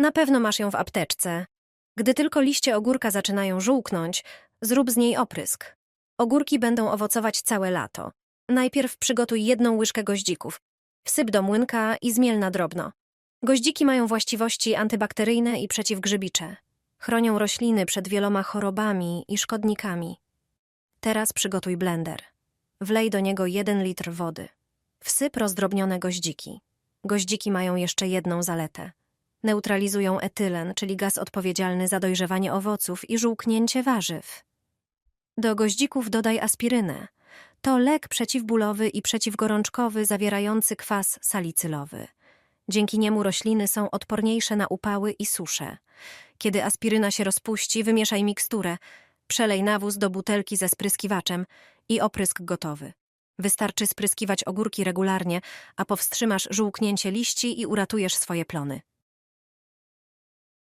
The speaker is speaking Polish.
Na pewno masz ją w apteczce. Gdy tylko liście ogórka zaczynają żółknąć, zrób z niej oprysk. Ogórki będą owocować całe lato. Najpierw przygotuj jedną łyżkę goździków. Wsyp do młynka i zmiel na drobno. Goździki mają właściwości antybakteryjne i przeciwgrzybicze. Chronią rośliny przed wieloma chorobami i szkodnikami. Teraz przygotuj blender. Wlej do niego 1 litr wody. Wsyp rozdrobnione goździki. Goździki mają jeszcze jedną zaletę. Neutralizują etylen, czyli gaz odpowiedzialny za dojrzewanie owoców i żółknięcie warzyw. Do goździków dodaj aspirynę. To lek przeciwbólowy i przeciwgorączkowy zawierający kwas salicylowy. Dzięki niemu rośliny są odporniejsze na upały i susze. Kiedy aspiryna się rozpuści, wymieszaj miksturę, przelej nawóz do butelki ze spryskiwaczem i oprysk gotowy. Wystarczy spryskiwać ogórki regularnie, a powstrzymasz żółknięcie liści i uratujesz swoje plony.